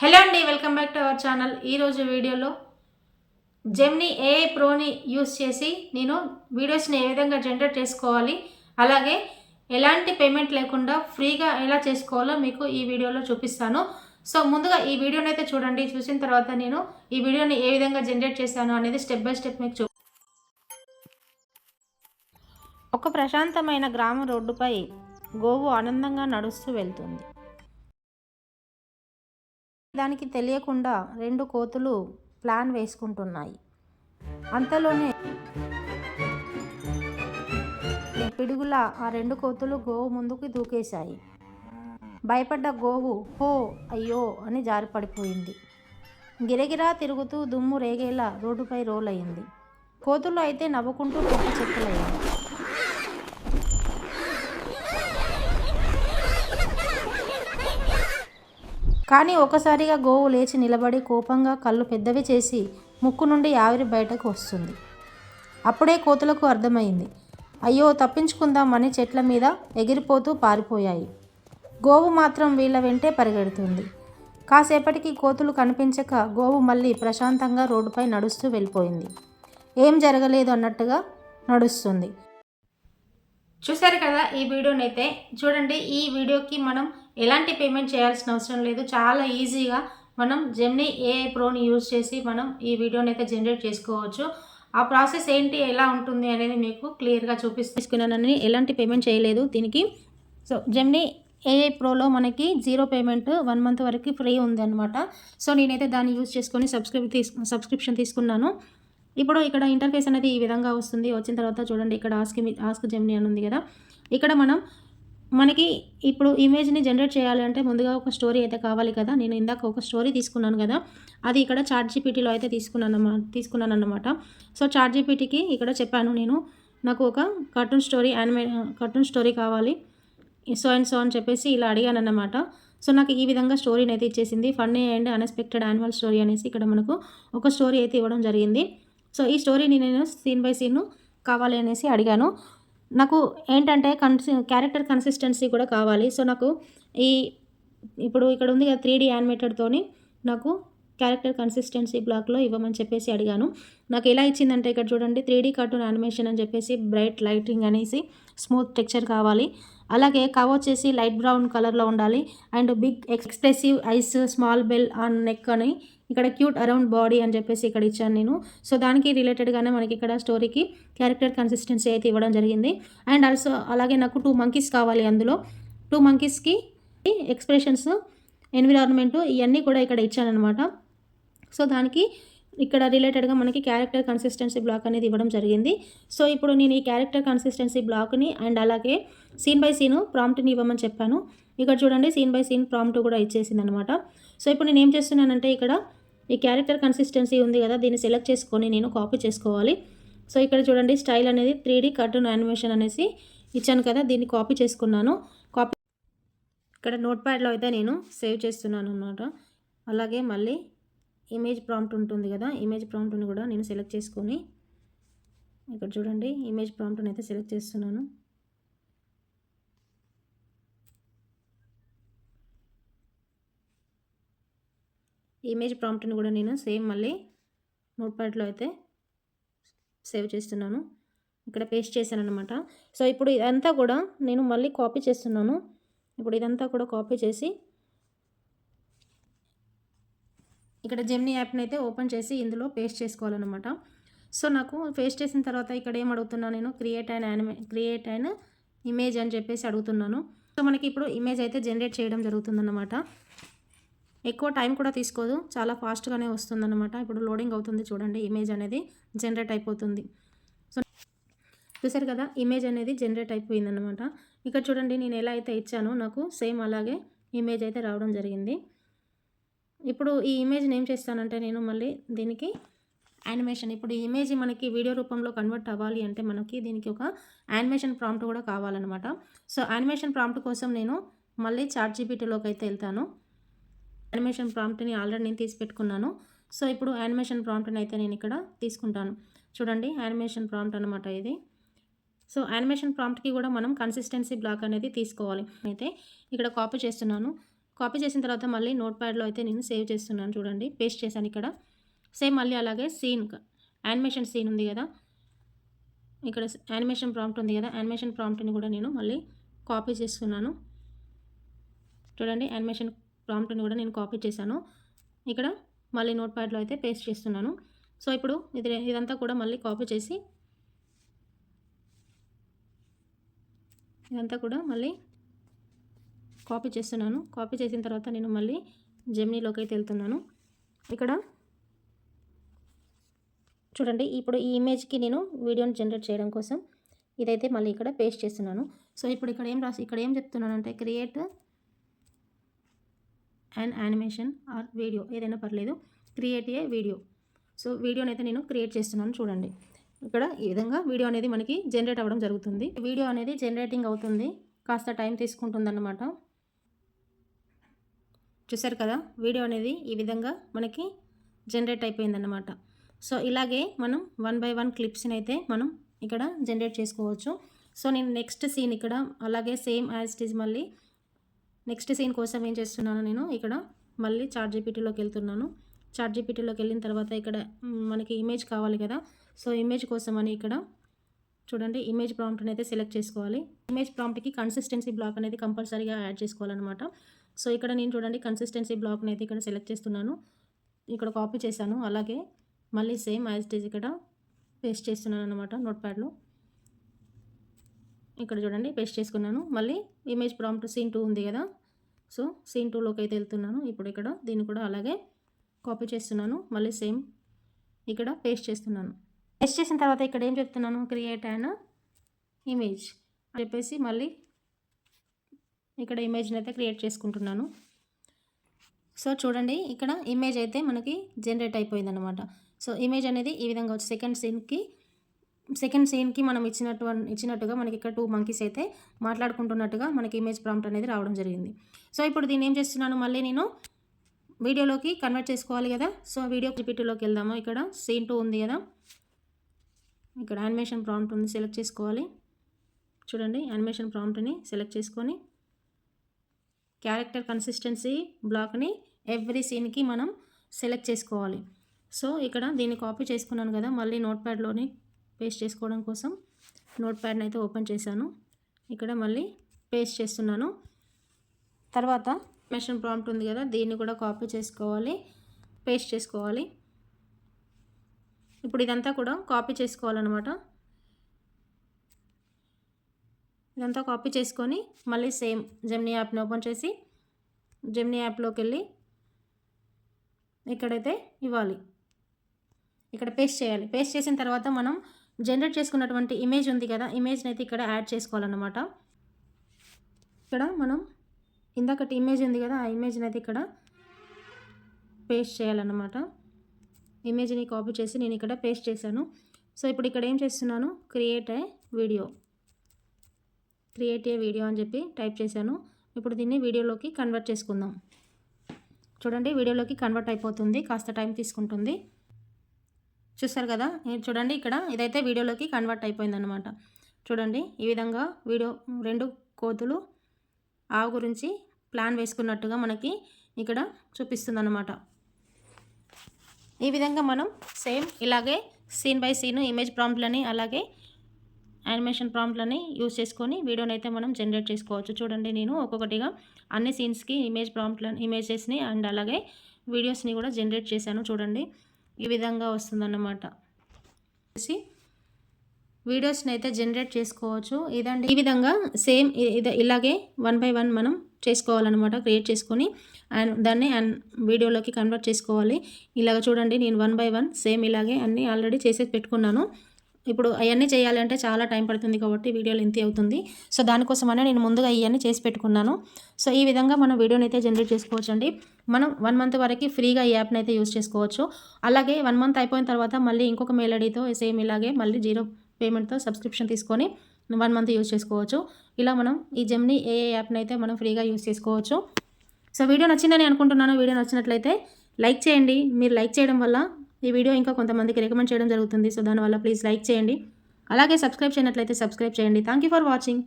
Hello అండి welcome back to our channel. ఈరోజు వీడియోలో జెమ్ని ఏఐ ప్రోని యూస్ చేసి నేను వీడియోస్ని ఏ విధంగా జనరేట్ చేసుకోవాలి అలాగే ఎలాంటి పేమెంట్ లేకుండా ఫ్రీగా ఎలా చేసుకోవాలో మీకు ఈ వీడియోలో చూపిస్తాను. సో ముందుగా ఈ వీడియోని అయితే చూడండి. చూసిన తర్వాత నేను ఈ వీడియోని ఏ విధంగా జనరేట్ చేశాను అనేది స్టెప్ బై స్టెప్ మీకు చూ ఒక ప్రశాంతమైన గ్రామ రోడ్డుపై గోవు ఆనందంగా నడుస్తూ వెళ్తుంది. దానికి తెలియకుండా రెండు కోతులు ప్లాన్ వేసుకుంటున్నాయి. అంతలోనే పిడుగుల ఆ రెండు కోతులు గోవు ముందుకు దూకేశాయి. భయపడ్డ గోవు హో అయ్యో అని జారిపడిపోయింది. గిరగిరా తిరుగుతూ దుమ్ము రేగేలా రోడ్డుపై రోల్ అయింది కోతులు అయితే నవ్వుకుంటూ చెక్కలయ్యాయి. కానీ ఒకసారిగా గోవు లేచి నిలబడి కోపంగా కళ్ళు పెద్దవి చేసి ముక్కు నుండి ఆవిరి బయటకు వస్తుంది. అప్పుడే కోతులకు అర్థమైంది. అయ్యో తప్పించుకుందామని చెట్ల మీద ఎగిరిపోతూ పారిపోయాయి. గోవు మాత్రం వీళ్ళ వెంటే పరిగెడుతుంది. కాసేపటికి కోతులు కనిపించక గోవు మళ్ళీ ప్రశాంతంగా రోడ్డుపై నడుస్తూ వెళ్ళిపోయింది. ఏం జరగలేదు అన్నట్టుగా నడుస్తుంది. చూసారు కదా ఈ వీడియోనైతే? చూడండి ఈ వీడియోకి మనం ఎలాంటి పేమెంట్ చేయాల్సిన అవసరం లేదు. చాలా ఈజీగా మనం జెమ్ని ఏఐ ప్రోని యూజ్ చేసి మనం ఈ వీడియోని అయితే జనరేట్ చేసుకోవచ్చు. ఆ ప్రాసెస్ ఏంటి ఎలా ఉంటుంది అనేది మీకు క్లియర్గా చూపిస్తున్నానని ఎలాంటి పేమెంట్ చేయలేదు దీనికి. సో జెమ్ని ఏఐ ప్రోలో మనకి జీరో పేమెంట్ వన్ మంత్ వరకు ఫ్రీ ఉందన్నమాట. సో నేనైతే దాన్ని యూజ్ చేసుకొని సబ్స్క్రిప్ తీసుకు సబ్స్క్రిప్షన్ తీసుకున్నాను. ఇప్పుడు ఇక్కడ ఇంటర్ఫేస్ అనేది ఈ విధంగా వస్తుంది. వచ్చిన తర్వాత చూడండి ఇక్కడ ఆస్క్ ఆస్క్ జెమ్ని అని ఉంది కదా. ఇక్కడ మనం మనకి ఇప్పుడు ఇమేజ్ని జనరేట్ చేయాలి అంటే ముందుగా ఒక స్టోరీ అయితే కావాలి కదా. నేను ఇందాక ఒక స్టోరీ తీసుకున్నాను కదా. అది ఇక్కడ చార్ట్ జీపీటీలో అయితే తీసుకున్నాను అన్నమాట తీసుకున్నాను అన్నమాట సో చార్ట్ జీపీటీకి ఇక్కడ చెప్పాను నేను నాకు ఒక cartoon story anime cartoon story కావాలి. సో అండ్ సో అని చెప్పేసి ఇలా అడిగాను అన్నమాట సో నాకు ఈ విధంగా స్టోరీని అయితే ఇచ్చేసింది. Funny and unexpected animal story అనేసి ఇక్కడ మనకు ఒక స్టోరీ అయితే ఇవ్వడం జరిగింది. సో ఈ స్టోరీని నేను సీన్ బై సీన్ కావాలి అనేసి అడిగాను. నాకు ఏంటంటే కన్సి క్యారెక్టర్ కన్సిస్టెన్సీ కూడా కావాలి. సో నాకు ఈ ఇప్పుడు ఇక్కడ ఉంది కదా త్రీ డీ యానిమేటెడ్తోని నాకు క్యారెక్టర్ కన్సిస్టెన్సీ బ్లాక్లో ఇవ్వమని చెప్పేసి అడిగాను. నాకు ఎలా ఇచ్చిందంటే ఇక్కడ చూడండి త్రీ డీ కార్టూన్ యానిమేషన్ అని చెప్పేసి బ్రైట్ లైటింగ్ అనేసి స్మూత్ టెక్చర్ కావాలి. అలాగే కవ్ వచ్చేసి లైట్ బ్రౌన్ కలర్లో ఉండాలి. And big expressive eyes small bell on neck అని ఇక్కడ క్యూట్ అరౌండ్ బాడీ అని చెప్పేసి ఇక్కడ ఇచ్చాను నేను. సో దానికి రిలేటెడ్గానే మనకి ఇక్కడ స్టోరీకి క్యారెక్టర్ కన్సిస్టెన్సీ అయితే ఇవ్వడం జరిగింది. అండ్ ఆల్సో అలాగే నాకు టూ మంకీస్ కావాలి అందులో. టూ మంకీస్కి ఎక్స్ప్రెషన్స్ ఎన్విరాన్మెంట్ ఇవన్నీ కూడా ఇక్కడ ఇచ్చానమాట సో దానికి ఇక్కడ రిలేటెడ్గా మనకి క్యారెక్టర్ కన్సిస్టెన్సీ బ్లాక్ అనేది ఇవ్వడం జరిగింది. సో ఇప్పుడు నేను ఈ క్యారెక్టర్ కన్సిస్టెన్సీ బ్లాక్ని అండ్ అలాగే సీన్ బై సీన్ ప్రాంప్ట్ని ఇవ్వమని చెప్పాను. ఇక్కడ చూడండి సీన్ బై సీన్ ప్రాంప్ట్ కూడా ఇచ్చేసింది అనమాట సో ఇప్పుడు నేను ఏం చేస్తున్నానంటే ఇక్కడ ఈ క్యారెక్టర్ కన్సిస్టెన్సీ ఉంది కదా దీన్ని సెలెక్ట్ చేసుకొని నేను కాపీ చేసుకోవాలి. సో ఇక్కడ చూడండి స్టైల్ అనేది త్రీ డీ కార్టూన్ యానిమేషన్ అనేసి ఇచ్చాను కదా దీన్ని కాపీ చేసుకున్నాను. కాపీ ఇక్కడ నోట్ ప్యాడ్లో అయితే నేను సేవ్ చేస్తున్నాను అనమాట అలాగే మళ్ళీ ఇమేజ్ ప్రాంప్ట్ ఉంటుంది కదా ఇమేజ్ ప్రాంప్ట్ని కూడా నేను సెలెక్ట్ చేసుకొని ఇక్కడ చూడండి ఇమేజ్ ప్రాంప్ట్ని అయితే సెలెక్ట్ చేస్తున్నాను. ఇమేజ్ ప్రాంప్ట్ని కూడా నేను సేమ్ మళ్ళీ నోట్ప్యాడ్లో అయితే సేవ్ చేస్తున్నాను. ఇక్కడ పేస్ట్ చేశాను అనమాట సో ఇప్పుడు ఇదంతా కూడా నేను మళ్ళీ కాపీ చేస్తున్నాను. ఇప్పుడు ఇదంతా కూడా కాపీ చేసి ఇక్కడ జెమ్నీ యాప్ని అయితే ఓపెన్ చేసి ఇందులో పేస్ట్ చేసుకోవాలన్నమాట. సో నాకు పేస్ట్ చేసిన తర్వాత ఇక్కడ ఏం అడుగుతున్నా నేను? క్రియేట్ అయిన యానిమే క్రియేట్ అయిన ఇమేజ్ అని చెప్పేసి అడుగుతున్నాను. సో మనకి ఇప్పుడు ఇమేజ్ అయితే జనరేట్ చేయడం జరుగుతుందన్నమాట. ఎక్కువ టైం కూడా తీసుకోదు. చాలా ఫాస్ట్గానే వస్తుందన్నమాట. ఇప్పుడు లోడింగ్ అవుతుంది చూడండి. ఇమేజ్ అనేది జనరేట్ అయిపోతుంది. సో చూసారు కదా? ఇమేజ్ అనేది జనరేట్ అయిపోయిందన్నమాట. ఇక్కడ చూడండి నేను ఎలా అయితే ఇచ్చానో నాకు సేమ్ అలాగే ఇమేజ్ అయితే రావడం జరిగింది. ఇప్పుడు ఈ ఇమేజ్ని ఏం చేస్తానంటే నేను మళ్ళీ దీనికి యానిమేషన్. ఇప్పుడు ఈ ఇమేజ్ మనకి వీడియో రూపంలో కన్వర్ట్ అవ్వాలి అంటే మనకి దీనికి ఒక యానిమేషన్ ప్రాంప్ట్ కూడా కావాలన్నమాట. సో యానిమేషన్ ప్రాంప్ట్ కోసం నేను మళ్ళీ చార్ట్ జీపీటీలోకి అయితే వెళ్తాను. యానిమేషన్ ప్రాంప్ట్ని ఆల్రెడీ నేను తీసి పెట్టుకున్నాను. సో ఇప్పుడు యానిమేషన్ ప్రాంప్ట్ని అయితే నేను ఇక్కడ తీసుకుంటాను. చూడండి యానిమేషన్ ప్రాంప్ట్ అనమాట ఇది. సో యానిమేషన్ ప్రాంప్ట్కి కూడా మనం కన్సిస్టెన్సీ బ్లాక్ అనేది తీసుకోవాలి. అయితే ఇక్కడ కాపీ చేస్తున్నాను. కాపీ చేసిన తర్వాత మళ్ళీ నోట్ ప్యాడ్లో అయితే నేను సేవ్ చేస్తున్నాను చూడండి. పేస్ట్ చేశాను ఇక్కడ. సేమ్ మళ్ళీ అలాగే సీన్ యానిమేషన్ సీన్ ఉంది కదా. ఇక్కడ యానిమేషన్ ప్రాంప్ట్ ఉంది కదా. యానిమేషన్ ప్రాంప్ట్ని కూడా నేను మళ్ళీ కాపీ చేస్తున్నాను. చూడండి యానిమేషన్ ప్రాంప్ట్ని కూడా నేను కాపీ చేశాను. ఇక్కడ మళ్ళీ నోట్ ప్యాడ్లో అయితే పేస్ట్ చేస్తున్నాను. సో ఇప్పుడు ఇది ఇదంతా కూడా మళ్ళీ కాపీ చేసి ఇదంతా కూడా మళ్ళీ కాపీ చేస్తున్నాను. కాపీ చేసిన తర్వాత నేను మళ్ళీ జెమినీలోకి అయితే వెళ్తున్నాను. ఇక్కడ చూడండి ఇప్పుడు ఈ ఇమేజ్కి నేను వీడియోని జనరేట్ చేయడం కోసం ఇదైతే మళ్ళీ ఇక్కడ పేస్ట్ చేస్తున్నాను. సో ఇప్పుడు ఇక్కడ ఏం రాసి ఇక్కడ ఏం చెప్తున్నానంటే create and animation or video ఏదైనా పర్లేదు. Create a video. సో వీడియోని అయితే నేను క్రియేట్ చేస్తున్నాను చూడండి. ఇక్కడ ఈ విధంగా వీడియో అనేది మనకి జనరేట్ అవ్వడం జరుగుతుంది. వీడియో అనేది జనరేటింగ్ అవుతుంది. కాస్త టైం తీసుకుంటుందన్నమాట. చూసారు కదా? వీడియో అనేది ఈ విధంగా మనకి జనరేట్ అయిపోయిందన్నమాట. సో ఇలాగే మనం వన్ బై వన్ క్లిప్స్ని అయితే మనం ఇక్కడ జనరేట్ చేసుకోవచ్చు. సో నేను నెక్స్ట్ సీన్ ఇక్కడ అలాగే సేమ్ యాజ్ ఇట్ ఈజ్ మళ్ళీ నెక్స్ట్ సీన్ కోసం ఏం చేస్తున్నాను నేను ఇక్కడ మళ్ళీ చార్ట్ జీపీటీలోకి వెళ్తున్నాను. చార్ట్ జీపీటీలోకి వెళ్ళిన తర్వాత ఇక్కడ మనకి ఇమేజ్ కావాలి కదా. సో ఇమేజ్ కోసం అని ఇక్కడ చూడండి ఇమేజ్ ప్రాంప్ట్ని అయితే సెలెక్ట్ చేసుకోవాలి. ఇమేజ్ ప్రాంప్ట్కి కన్సిస్టెన్సీ బ్లాక్ అనేది కంపల్సరీగా యాడ్ చేసుకోవాలన్నమాట. సో ఇక్కడ నేను చూడండి కన్సిస్టెన్సీ బ్లాక్ని అయితే ఇక్కడ సెలెక్ట్ చేస్తున్నాను. ఇక్కడ కాపీ చేశాను. అలాగే మళ్ళీ సేమ్ యాజ్ ఇట్ ఈజ్ ఇక్కడ పేస్ట్ చేస్తున్నాను అనమాట నోట్ ప్యాడ్లో ఇక్కడ చూడండి పేస్ట్ చేసుకున్నాను. మళ్ళీ ఇమేజ్ ప్రాంప్ట్ సీన్ టూ ఉంది కదా. సో సీన్ టూలోకి అయితే వెళ్తున్నాను. ఇప్పుడు ఇక్కడ దీన్ని కూడా అలాగే కాపీ చేస్తున్నాను. మళ్ళీ సేమ్ ఇక్కడ పేస్ట్ చేస్తున్నాను. పేస్ట్ చేసిన తర్వాత ఇక్కడ ఏం చెప్తున్నాను? క్రియేట్ అండ్ ఇమేజ్ అని చెప్పేసి మళ్ళీ ఇక్కడ ఇమేజ్ని అయితే క్రియేట్ చేసుకుంటున్నాను. సో చూడండి ఇక్కడ ఇమేజ్ అయితే మనకి జనరేట్ అయిపోయిందనమాట సో ఇమేజ్ అనేది ఈ విధంగా వచ్చి సెకండ్ సీన్కి సెకండ్ సీన్కి మనం ఇచ్చినట్టు ఇచ్చినట్టుగా మనకి ఇక్కడ టూ మంకీస్ అయితే మాట్లాడుకుంటున్నట్టుగా మనకి ఇమేజ్ ప్రాంప్ట్ అనేది రావడం జరిగింది. సో ఇప్పుడు దీన్ని ఏం చేస్తున్నాను మళ్ళీ నేను వీడియోలోకి కన్వర్ట్ చేసుకోవాలి కదా. సో వీడియో రిపీట్లోకి వెళ్దాము. ఇక్కడ సీన్ టూ ఉంది కదా. ఇక్కడ యానిమేషన్ ప్రాంప్ట్ ఉంది సెలెక్ట్ చేసుకోవాలి. చూడండి యానిమేషన్ ప్రాంప్ట్ని సెలెక్ట్ చేసుకొని క్యారెక్టర్ కన్సిస్టెన్సీ బ్లాక్ని ఎవ్రీ సీన్కి మనం సెలెక్ట్ చేసుకోవాలి. సో ఇక్కడ దీన్ని కాపీ చేసుకున్నాను కదా. మళ్ళీ నోట్ ప్యాడ్లోని పేస్ట్ చేసుకోవడం కోసం నోట్ ప్యాడ్ని అయితే ఓపెన్ చేశాను. ఇక్కడ మళ్ళీ పేస్ట్ చేస్తున్నాను. తర్వాత మెషన్ ప్రాంప్ట్ ఉంది కదా దీన్ని కూడా కాపీ చేసుకోవాలి పేస్ట్ చేసుకోవాలి. ఇప్పుడు ఇదంతా కూడా కాపీ చేసుకోవాలన్నమాట. ఇదంతా కాపీ చేసుకొని మళ్ళీ సేమ్ జెమ్నీ యాప్ని ఓపెన్ చేసి జెమ్నీ యాప్లోకి వెళ్ళి ఇక్కడైతే ఇవ్వాలి. ఇక్కడ పేస్ట్ చేయాలి. పేస్ట్ చేసిన తర్వాత మనం జనరేట్ చేసుకున్నటువంటి ఇమేజ్ ఉంది కదా ఇమేజ్ని అయితే ఇక్కడ యాడ్ చేసుకోవాలన్నమాట. ఇక్కడ మనం ఇందాకటి ఇమేజ్ ఉంది కదా ఆ ఇమేజ్ని అయితే ఇక్కడ పేస్ట్ చేయాలన్నమాట. ఇమేజ్ని కాపీ చేసి నేను ఇక్కడ పేస్ట్ చేశాను. సో ఇప్పుడు ఇక్కడ ఏం చేస్తున్నాను? Create a video create a video అని చెప్పి టైప్ చేశాను. ఇప్పుడు దీన్ని వీడియోలోకి కన్వర్ట్ చేసుకుందాం. చూడండి వీడియోలోకి కన్వర్ట్ అయిపోతుంది. కాస్త టైం తీసుకుంటుంది. చూస్తారు కదా? ఇది చూడండి ఇక్కడ ఇదైతే వీడియోలోకి కన్వర్ట్ అయిపోయిందనమాట చూడండి ఈ విధంగా వీడియో రెండు కోతులు ఆవు గురించి ప్లాన్ వేసుకున్నట్టుగా మనకి ఇక్కడ చూపిస్తుంది ఈ విధంగా మనం సేమ్ ఇలాగే సీన్ బై సీన్ ఇమేజ్ ప్రాంప్ట్లని అలాగే యానిమేషన్ ప్రాంప్ట్లని యూజ్ చేసుకొని వీడియోని అయితే మనం జనరేట్ చేసుకోవచ్చు. చూడండి నేను ఒక్కొక్కటిగా అన్ని సీన్స్కి ఇమేజ్ ప్రాంప్ట్లని ఇమేజెస్ని అండ్ అలాగే వీడియోస్ని కూడా జనరేట్ చేశాను. చూడండి ఈ విధంగా వస్తుందన్నమాట. చేసి వీడియోస్ని అయితే జనరేట్ చేసుకోవచ్చు. ఇదండి. ఈ విధంగా సేమ్ ఇలాగే వన్ బై వన్ మనం చేసుకోవాలన్నమాట క్రియేట్ చేసుకొని. అండ్ దాన్ని అండ్ వీడియోలోకి కన్వర్ట్ చేసుకోవాలి. ఇలాగ చూడండి నేను వన్ బై వన్ సేమ్ ఇలాగే అన్నీ ఆల్రెడీ చేసేసి పెట్టుకున్నాను. ఇప్పుడు అవన్నీ చేయాలంటే చాలా టైం పడుతుంది కాబట్టి వీడియోలు ఎంత అవుతుంది. సో దానికోసమనే నేను ముందుగా ఇవన్నీ చేసి పెట్టుకున్నాను. సో ఈ విధంగా మనం వీడియోని అయితే జనరేట్ చేసుకోవచ్చండి. మనం వన్ మంత్ వరకు ఫ్రీగా ఈ యాప్ని అయితే యూస్ చేసుకోవచ్చు. అలాగే వన్ మంత్ అయిపోయిన తర్వాత మళ్ళీ ఇంకొక మెయిల్ ఐడితో సేమ్ ఇలాగే మళ్ళీ జీరో పేమెంట్తో సబ్స్క్రిప్షన్ తీసుకొని వన్ మంత్ యూస్ చేసుకోవచ్చు. ఇలా మనం ఈ జెమ్ని ఏ యాప్ని అయితే మనం ఫ్రీగా యూస్ చేసుకోవచ్చు. సో వీడియో నచ్చిందని అనుకుంటున్నాను. వీడియో నచ్చినట్లయితే లైక్ చేయండి. మీరు లైక్ చేయడం వల్ల ఈ వీడియో ఇంకా కొంతమందికి రికమెండ్ చేయడం జరుగుతుంది. సో దానివల్ల ప్లీజ్ లైక్ చేయండి. అలాగే సబ్స్క్రైబ్ చేయనట్లయితే సబ్స్క్రైబ్ చేయండి. Thank you for watching